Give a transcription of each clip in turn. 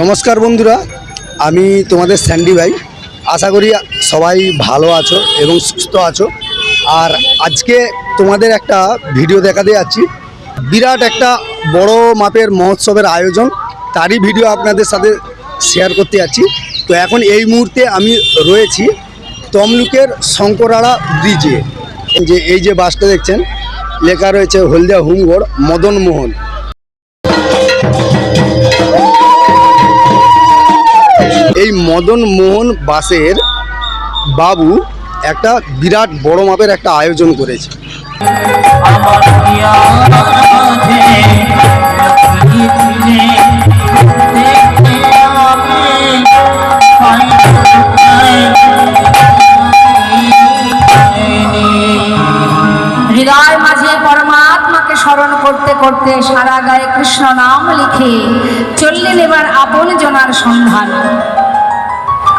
নমস্কার বন্ধুরা, আমি তোমাদের স্যান্ডি ভাই। আশা করি সবাই ভালো আছো এবং সুস্থ আছো। আর আজকে তোমাদের একটা ভিডিও দেখাতে যাচ্ছি। বিরাট একটা বড় মাপের মহোৎসবের আয়োজন, তারই ভিডিও আপনাদের সাথে শেয়ার করতে যাচ্ছি। তো এখন এই মুহূর্তে আমি রয়েছি তমলুকের শঙ্করাড়া ব্রিজে যে, এই যে বাসটা দেখছেন, লেখা রয়েছে হলদিয়া হুমগড় মদন এই মদন মোহন বাসের বাবু একটা বিরাট বড় মাপের একটা আয়োজন করেছে। হৃদয় মাঝে পরমাত্মাকে স্মরণ করতে করতে সারা গায়ে কৃষ্ণ নাম লিখে চললেন এবার আপন জনার সন্ধান।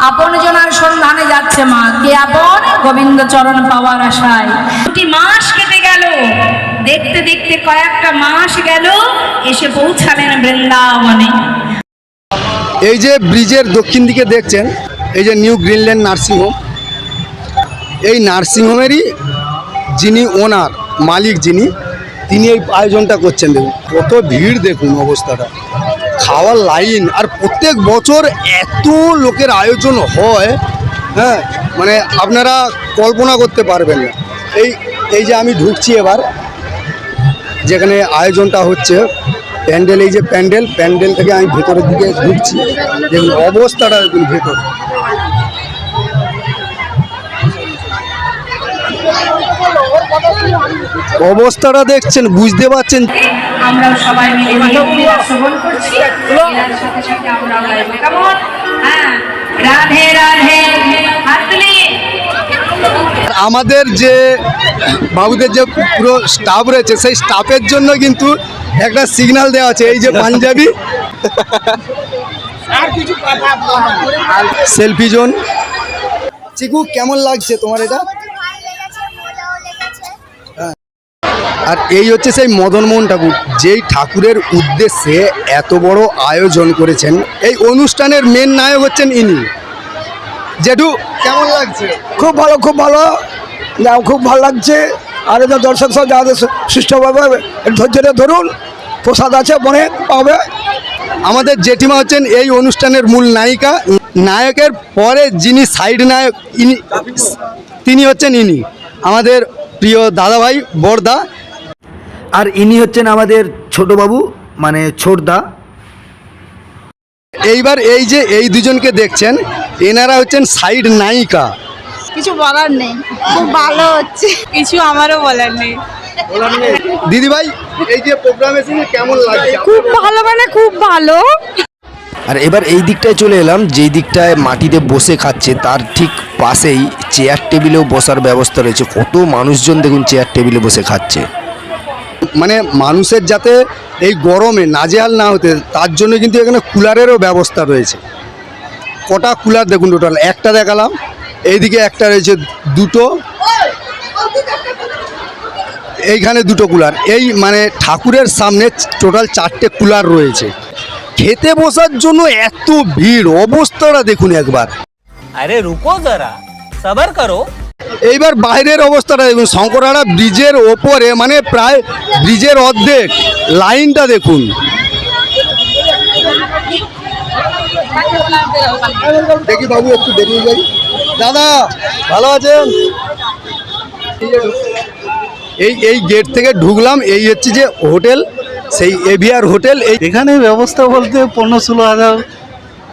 আপন জনার সন্ধানে যাচ্ছে মা। কে আপন? গোবিন্দ চরণ পাওয়ার আশায়। দুটি মাস কেটে গেল। দেখতে দেখতে কয়েকটা মাস গেল, এসে পৌঁছালেন বৃন্দাবনে। এই যে ব্রিজের দক্ষিণ দিকে দেখছেন, এই যে নিউ গ্রিনল্যান্ড নার্সিংহোম এই নার্সিংহোমেরই যিনি ওনার, মালিক যিনি, তিনি এই আয়োজনটা করছেন। দেখুন, কত ভিড় দেখুন অবস্থাটা। খাওয়ার লাইন আর প্রত্যেক বছর এত লোকের আয়োজন হয় হ্যাঁ মানে আপনারা কল্পনা করতে পারবেন না। এই এই যে আমি ঢুকছি এবার, যেখানে আয়োজনটা হচ্ছে, প্যান্ডেল, এই যে প্যান্ডেল প্যান্ডেল থেকে আমি ভেতরের দিকে ঢুকছি, দেখুন অবস্থাটা দেখুন ভেতর। অবস্থাটা দেখছেন বুঝতে পারছেন। আমরা সবাই মিলে শ্রবণ করছি। সাথে সাথে আমরা হ্যাঁ রাধে রাধে আমাদের যে বাবুদের যে পুরো স্টাফ রয়েছে সেই স্টাফের জন্য কিন্তু একটা সিগন্যাল দেওয়া আছে এই যে পাঞ্জাবি। সেলফি জোন চিকু কেমন লাগছে তোমার এটা? আর এই হচ্ছে সেই মদনমোহন ঠাকুর যেই ঠাকুরের উদ্দেশ্যে এত বড় আয়োজন করেছেন। এই অনুষ্ঠানের মেন নায়ক হচ্ছেন ইনি। জেঠু কেমন লাগছে? খুব ভালো খুব ভালো। খুব ভালো লাগছে। আর এটা দর্শক সব যাদের সুষ্ঠুভাবে ধৈর্যটা ধরুন প্রসাদ আছে মনে পাবে। আমাদের জেঠিমা হচ্ছেন এই অনুষ্ঠানের মূল নায়িকা। নায়কের পরে যিনি সাইড নায়ক ইনি তিনি হচ্ছেন ইনি। আমাদের প্রিয় দাদাভাই বড়দা আর ইনি হচ্ছেন আমাদের ছোটবাবু মানে ছোটদা। এইবার এই যে এই দুজনকে দেখছেন এনারা হচ্ছেন সাইড নায়িকা। কিছু বলার নেই খুব ভালো হচ্ছে। কিছু আমারও বলার নেই। দিদিভাই এই যে প্রোগ্রাম এসে কেমন লাগছে? খুব ভালো মানে খুব ভালো। আর এবার এই দিকটায় চলে এলাম যেই দিকটায় মাটিতে বসে খাচ্ছে তার ঠিক পাশেই চেয়ার টেবিলেও বসার ব্যবস্থা রয়েছে। কত মানুষজন দেখুন চেয়ার টেবিলে বসে খাচ্ছে। মানে মানুষের যাতে এই গরমে নাজেহাল না হতে, তার জন্য কিন্তু এখানে কুলারেরও ব্যবস্থা রয়েছে। কটা কুলার দেখুন টোটাল, একটা দেখালাম। এইদিকে একটা রয়েছে দুটো। এইখানে দুটো কুলার। এই মানে ঠাকুরের সামনে টোটাল চারটে কুলার রয়েছে। খেতে বসার জন্য এত ভিড়, অবস্থাটা দেখুন একবার। আরে, রুকো যারা সবার করো। এইবার বাইরের অবস্থাটা দেখুন শঙ্করাড়া ব্রিজের ওপরে মানে প্রায় ব্রিজের অর্ধেক লাইনটা দেখুন। দেখি বাবু একটু বেরিয়ে যাই। দাদা ভালো আছেন? এই এই গেট থেকে ঢুকলাম এই হচ্ছে যে হোটেল সেই এভিআর হোটেল এই এখানে ব্যবস্থা বলতে পনেরো ষোলো হাজার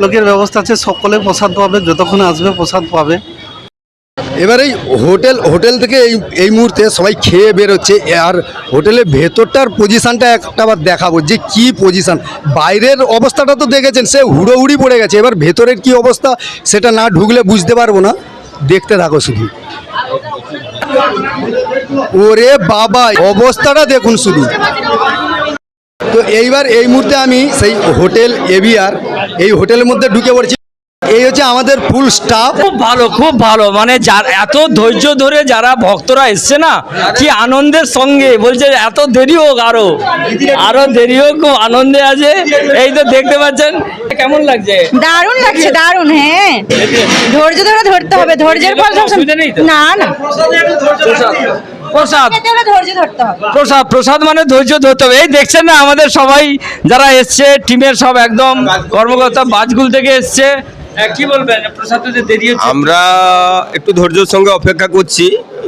লোকের ব্যবস্থা আছে। সকলে প্রসাদ পাবে যতক্ষণ আসবে প্রসাদ পাবে। এবার এই হোটেল হোটেল থেকে এই এই মুহূর্তে সবাই খেয়ে বেরোচ্ছে। আর হোটেলের ভেতরটার পজিশানটা একটা বার দেখাবো যে কি পজিশান বাইরের অবস্থাটা তো দেখেছেন, সে হুড়োহুড়ি পড়ে গেছে। এবার ভেতরের কি অবস্থা সেটা না ঢুকলে বুঝতে পারব না। দেখতে থাকো শুধু। ওরে বাবা, অবস্থাটা দেখুন শুধু। তো এইবার এই মুহূর্তে আমি সেই হোটেল এভিআর এই হোটেলের মধ্যে ঢুকে পড়ছি। এই হচ্ছে আমাদের ফুল স্টাফ খুব ভালো খুব ভালো। মানে যার এত ধৈর্য ধরে যারা ভক্তরা এসছে না কি আনন্দের সঙ্গে। বলছে এত দেরি হোক আরও। আরও দেরি হোক খুব আনন্দে আছে। এই তো দেখতে পাচ্ছেন কেমন লাগছে? দারুণ লাগছে দারুণ হ্যাঁ। ধৈর্য ধরে ধরতে হবে ধৈর্যের ফল নেই না না। প্রসাদ প্রসাদ। প্রসাদ মানে ধৈর্য ধরতে হবে। এই দেখছেন না আমাদের সবাই যারা এসছে টিমের সব একদম কর্মকর্তা বাজগুল থেকে এসছে। কি বলবেন? প্রসাদ দেরি হচ্ছে। আমরা একটু ধৈর্যের সঙ্গে অপেক্ষা করছি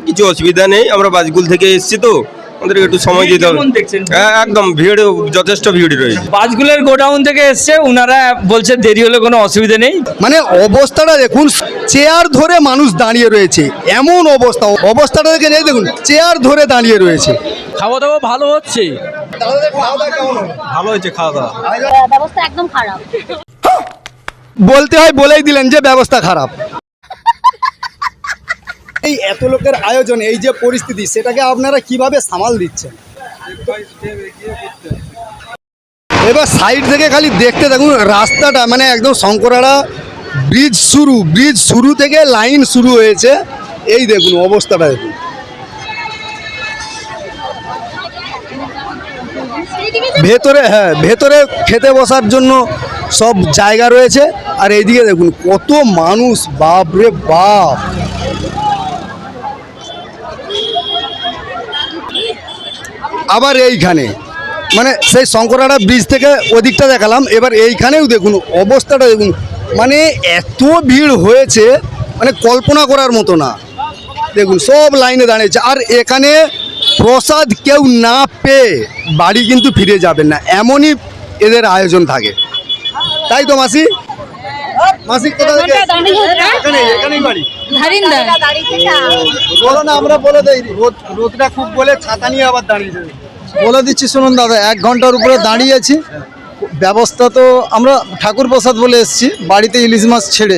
কিছু অসুবিধা নেই আমরা বাজগুল থেকে এসেছি তো আমাদেরকে একটু সময় দিতে হবে। হ্যাঁ একদম ভিড় যথেষ্ট ভিড় রয়েছে। বাজগুলের গোডাউন থেকে এসছে ওনারা বলছে দেরি হলে কোনো অসুবিধা নেই। মানে অবস্থাটা দেখুন চেয়ার ধরে মানুষ দাঁড়িয়ে রয়েছে এমন অবস্থা অবস্থাটা দেখে নেই দেখুন চেয়ার ধরে দাঁড়িয়ে রয়েছে। খাওয়া দাওয়া ভালো হচ্ছে? ভালো হয়েছে খাওয়া দাওয়া ব্যবস্থা একদম খারাপ। বলতে হয় বলেই দিলেন যে ব্যবস্থা খারাপ। এই এত লোকের আয়োজন এই যে পরিস্থিতি সেটাকে আপনারা কীভাবে সামাল দিচ্ছেন? এবার সাইড থেকে খালি দেখতে থাকুন রাস্তাটা মানে একদম শঙ্করাড়া ব্রিজ শুরু ব্রিজ শুরু থেকে লাইন শুরু হয়েছে। এই দেখুন অবস্থাটা দেখুন। ভেতরে হ্যাঁ ভেতরে খেতে বসার জন্য সব জায়গা রয়েছে। আর এইদিকে দেখুন, কত মানুষ, বাপ রে বাপ। আবার এইখানে মানে সেই শঙ্করাড়া ব্রিজ থেকে ওদিকটা দেখালাম, এবার এইখানেও দেখুন, অবস্থাটা দেখুন মানে এত ভিড় হয়েছে মানে কল্পনা করার মতো না। দেখুন, সব লাইনে দাঁড়িয়েছে। আর এখানে প্রসাদ কেউ না পেয়ে বাড়ি কিন্তু ফিরে যাবেন না এমনই এদের আয়োজন থাকে। তাই তো মাসি? মাসি কোথা থেকে? এখানে এখানেই বাড়ি। বলো না আমরা বলে দেই রোদ রোদটা খুব বলে ছাতা নিয়ে আবার দাঁড়িয়ে বলে দিচ্ছি শুনুন দাদা এক ঘণ্টার উপরে দাঁড়িয়েছি ব্যবস্থা তো আমরা ঠাকুর প্রসাদ বলে এসেছি বাড়িতে ইলিশ মাছ ছেড়ে।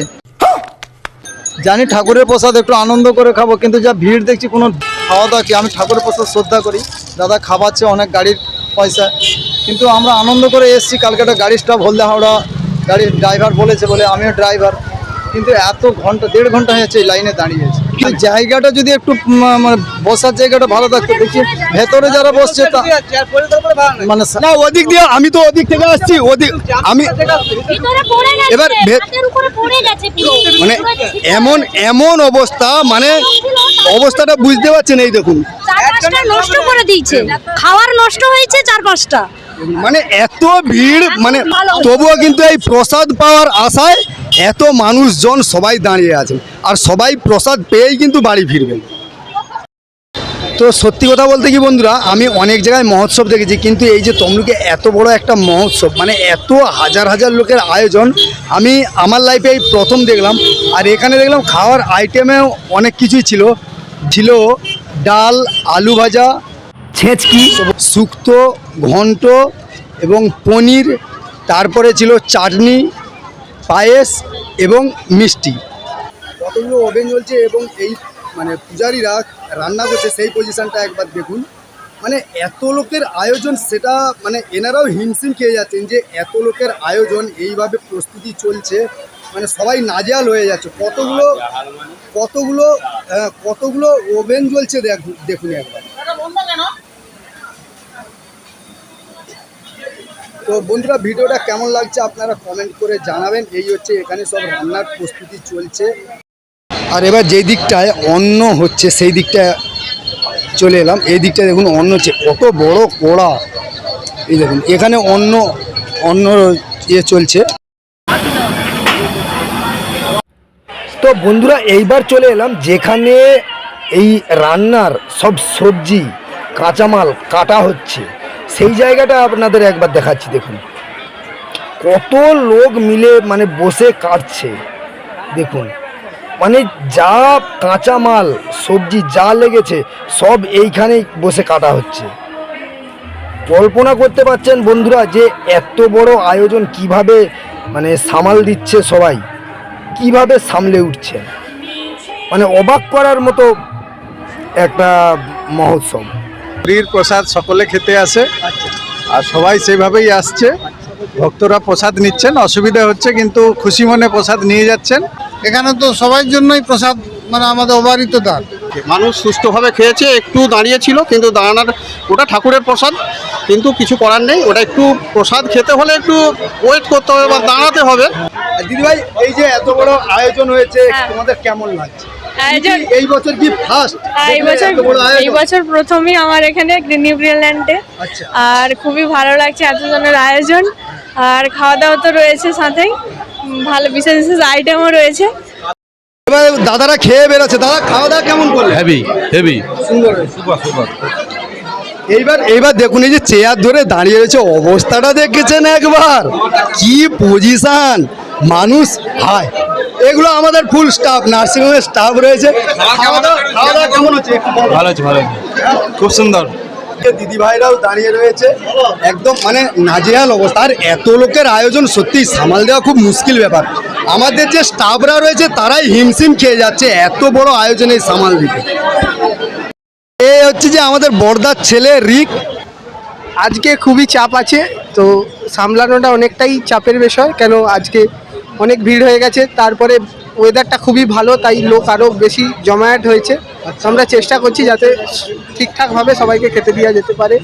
জানি ঠাকুরের প্রসাদ একটু আনন্দ করে খাব, কিন্তু যা ভিড় দেখছি কোনো খাওয়া দাওয়া কি আমি ঠাকুরের প্রসাদ শ্রদ্ধা করি। দাদা খাওয়াচ্ছে অনেক গাড়ির পয়সা। কিন্তু আমরা আনন্দ করে এসেছি, কালকে একটা গাড়ি স্টাফ হলদে হাওড়া গাড়ির ড্রাইভার বলেছে বলে, আমিও ড্রাইভার কিন্তু এত ঘণ্টা, দেড় ঘণ্টা হয়েছে এই লাইনে দাঁড়িয়েছে কিন্তু জায়গাটা যদি একটু মানে বসার জায়গাটা ভালো থাকতো দেখি ভেতরে যারা বসছে তা মানে না ওদিক দিয়ে আমি তো ওদিক থেকে আসছি ওদিক আমি ভিতরে পড়ে গেছে এবার মানে এমন এমন অবস্থা মানে অবস্থাটা বুঝতে পারছেন এই দেখুন। নষ্ট করে দিয়েছে। খাওয়ার নষ্ট হয়েছে চার পাঁচটা মানে এত ভিড় মানে তবুও কিন্তু এই প্রসাদ পাওয়ার আশায় এত মানুষজন সবাই দাঁড়িয়ে আছেন আর সবাই প্রসাদ পেয়েই কিন্তু বাড়ি ফিরবেন। তো সত্যি কথা বলতে কি বন্ধুরা আমি অনেক জায়গায় মহোৎসব দেখেছি কিন্তু এই যে তমলুকে এত বড় একটা মহোৎসব মানে এত হাজার হাজার লোকের আয়োজন আমি আমার লাইফে এই প্রথম দেখলাম আর এখানে দেখলাম খাওয়ার আইটেমে অনেক কিছুই ছিল। ছিল ডাল আলু ভাজা ছেঁচকি শুক্তো ঘন্ট এবং পনির তারপরে ছিল চাটনি পায়েস এবং মিষ্টি। কতগুলো ওভেন জ্বলছে এবং এই মানে পূজারীরা রান্না করছে সেই পজিশানটা একবার দেখুন। মানে এত লোকের আয়োজন সেটা মানে এনারাও হিমশিম খেয়ে যাচ্ছেন যে এত লোকের আয়োজন এইভাবে প্রস্তুতি চলছে। মানে সবাই নাজেহাল হয়ে যাচ্ছে। কতগুলো কতগুলো আহ, কতগুলো ওভেন জ্বলছে দেখুন একবার। তো বন্ধুরা ভিডিওটা কেমন লাগছে আপনারা কমেন্ট করে জানাবেন। এই হচ্ছে এখানে সব রান্নার প্রস্তুতি চলছে। আর এবার যেই দিকটায় অন্ন হচ্ছে, সেই দিকটা চলে এলাম। এই দিকটা দেখুন অন্ন হচ্ছে, কত বড় কড়া। এই দেখুন, এখানে অন্ন অন্ন ইয়ে চলছে। তো বন্ধুরা, এইবার চলে এলাম যেখানে এই রান্নার সব সবজি, কাঁচামাল কাটা হচ্ছে। সেই জায়গাটা আপনাদের একবার দেখাচ্ছি, দেখুন। কত লোক মিলে মানে বসে কাটছে, দেখুন। মানে যা কাঁচামাল, সবজি যা লেগেছে, সব এইখানেই বসে কাটা হচ্ছে। কল্পনা করতে পারছেন বন্ধুরা যে এত বড় আয়োজন কীভাবে মানে সামাল দিচ্ছে সবাই, কীভাবে সামলে উঠছে? মানে অবাক করার মতো একটা মহোৎসব। পুরীর প্রসাদ সকলে খেতে আসে, আর সবাই সেভাবেই আসছে। ভক্তরা প্রসাদ নিচ্ছেন, অসুবিধা হচ্ছে, কিন্তু খুশি মনে প্রসাদ নিয়ে যাচ্ছেন। এখানে তো সবার জন্যই প্রসাদ মানে আমাদের অবারিত দান। মানুষ সুস্থভাবে খেয়েছে একটু দাঁড়িয়েছিল কিন্তু দাঁড়ানোর ওটা ঠাকুরের প্রসাদ কিন্তু কিছু করার নেই ওটা একটু প্রসাদ খেতে হলে একটু ওয়েট করতে হবে বা দাঁড়াতে হবে। দিদিভাই এই যে এত বড় আয়োজন হয়েছে হ্যাঁ। তোমাদের কেমন লাগছে? এই বছর কি ফার্স্ট হ্যাঁ, এই বছর এই বছর প্রথমই আমার এখানে নিউ আচ্ছা। আর খুবই ভালো লাগছে এতজনের আয়োজন। আর খাওয়া দাওয়া তো রয়েছে সাথেই। ভালো বিশেষ বিশেষ আইটেমও রয়েছে। এবার দাদারা খেয়ে বেরোচ্ছে। দাদা খাওয়া দাওয়া কেমন করলে হেভি হেভি সুন্দর সুপার সুপার। এইবার এইবার দেখুন এই যে চেয়ার ধরে দাঁড়িয়ে রয়েছে অবস্থাটা দেখেছেন একবার? কি পজিশন মানুষ হায়। এগুলো আমাদের ফুল স্টাফ নার্সিংহোমের স্টাফ রয়েছে। খাওয়া দাওয়া খাওয়া দাওয়া কেমন হচ্ছে? ভালো আছে ভালো আছে খুব সুন্দর। দিদি ভাইরাও দাঁড়িয়ে রয়েছে। একদম মানে নাজেহাল অবস্থা। আর এত লোকের আয়োজন সত্যি সামাল দেওয়া খুব মুশকিল ব্যাপার। আমাদের যে স্টাফরা রয়েছে, তারাই হিমশিম খেয়ে যাচ্ছে এত বড় আয়োজনে সামাল দিতে। এ হচ্ছে যে আমাদের বর্দার ছেলে রিক। আজকে খুবই চাপ আছে, তো সামলানোটা অনেকটাই চাপের বিষয়, কেন আজকে অনেক ভিড় হয়ে গেছে। তারপরে ওয়েদারটা খুবই ভালো তাই লোক আরও বেশি জমায়েত হয়েছে। তো আমরা চেষ্টা করছি যাতে ঠিকঠাকভাবে সবাইকে খেতে দেওয়া যেতে পারে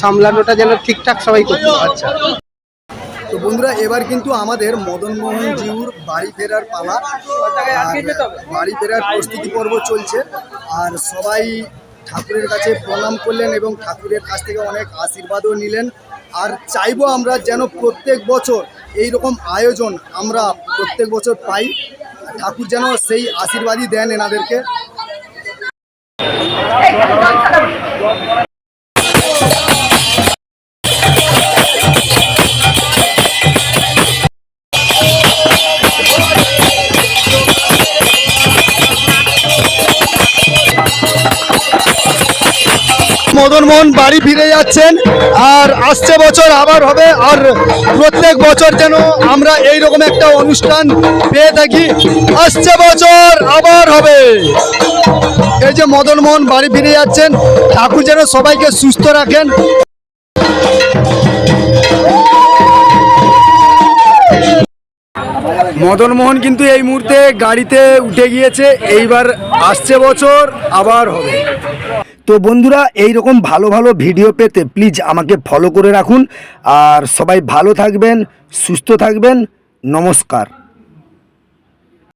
সামলানোটা যেন ঠিকঠাক সবাই করতে আচ্ছা। তো বন্ধুরা এবার কিন্তু আমাদের মদন মোহন জিউর বাড়ি ফেরার পালা। বাড়ি ফেরার প্রস্তুতি পর্ব চলছে। আর সবাই ঠাকুরের কাছে প্রণাম করলেন এবং ঠাকুরের কাছ থেকে অনেক আশীর্বাদও নিলেন। আর চাইব আমরা যেন প্রত্যেক বছর এই রকম আয়োজন আমরা প্রত্যেক বছর পাই। ঠাকুর যেন সেই আশীর্বাদই দেন এনাদেরকে মোহন বাড়ি ফিরে যাচ্ছেন আর আসছে বছর আবার হবে আর প্রত্যেক বছর যেন আমরা এই রকম একটা অনুষ্ঠান পেয়ে থাকি। আসছে বছর আবার হবে। এই যে মদন মোহন বাড়ি ফিরে যাচ্ছেন, ঠাকুর যেন সবাইকে সুস্থ রাখেন। মদন মোহন কিন্তু এই মুহূর্তে গাড়িতে উঠে গিয়েছে, এইবার আসছে বছর আবার হবে। তো বন্ধুরা এই রকম ভালো ভালো ভিডিও পেতে প্লিজ আমাকে ফলো করে রাখুন। আর সবাই ভালো থাকবেন, সুস্থ থাকবেন। নমস্কার।